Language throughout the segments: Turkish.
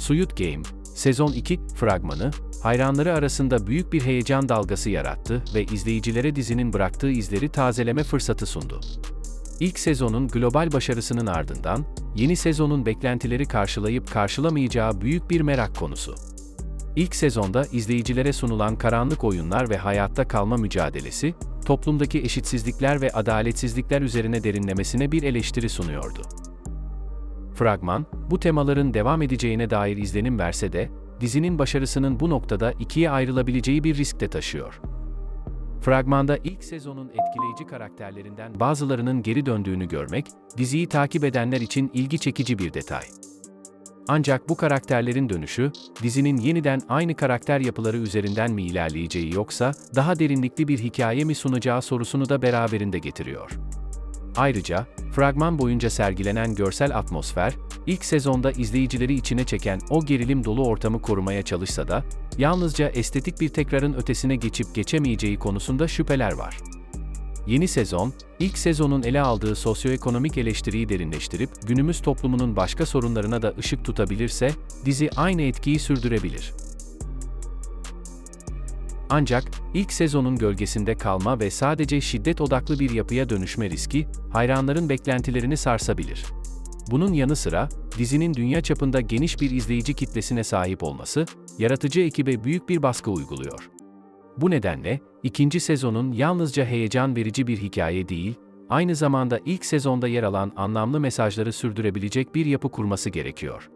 Squid Game, sezon 2 fragmanı, hayranları arasında büyük bir heyecan dalgası yarattı ve izleyicilere dizinin bıraktığı izleri tazeleme fırsatı sundu. İlk sezonun global başarısının ardından, yeni sezonun beklentileri karşılayıp karşılamayacağı büyük bir merak konusu. İlk sezonda izleyicilere sunulan karanlık oyunlar ve hayatta kalma mücadelesi, toplumdaki eşitsizlikler ve adaletsizlikler üzerine derinlemesine bir eleştiri sunuyordu. Fragman, bu temaların devam edeceğine dair izlenim verse de, dizinin başarısının bu noktada ikiye ayrılabileceği bir risk de taşıyor. Fragmanda ilk sezonun etkileyici karakterlerinden bazılarının geri döndüğünü görmek, diziyi takip edenler için ilgi çekici bir detay. Ancak bu karakterlerin dönüşü, dizinin yeniden aynı karakter yapıları üzerinden mi ilerleyeceği yoksa daha derinlikli bir hikaye mi sunacağı sorusunu da beraberinde getiriyor. Ayrıca, fragman boyunca sergilenen görsel atmosfer, ilk sezonda izleyicileri içine çeken o gerilim dolu ortamı korumaya çalışsa da, yalnızca estetik bir tekrarın ötesine geçip geçemeyeceği konusunda şüpheler var. Yeni sezon, ilk sezonun ele aldığı sosyoekonomik eleştiriyi derinleştirip günümüz toplumunun başka sorunlarına da ışık tutabilirse, dizi aynı etkiyi sürdürebilir. Ancak ilk sezonun gölgesinde kalma ve sadece şiddet odaklı bir yapıya dönüşme riski, hayranların beklentilerini sarsabilir. Bunun yanı sıra, dizinin dünya çapında geniş bir izleyici kitlesine sahip olması, yaratıcı ekibe büyük bir baskı uyguluyor. Bu nedenle, ikinci sezonun yalnızca heyecan verici bir hikaye değil, aynı zamanda ilk sezonda yer alan anlamlı mesajları sürdürebilecek bir yapı kurması gerekiyor.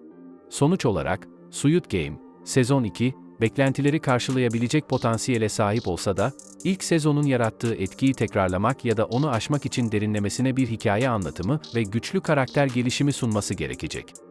Sonuç olarak, Squid Game, sezon 2, beklentileri karşılayabilecek potansiyele sahip olsa da, ilk sezonun yarattığı etkiyi tekrarlamak ya da onu aşmak için derinlemesine bir hikaye anlatımı ve güçlü karakter gelişimi sunması gerekecek.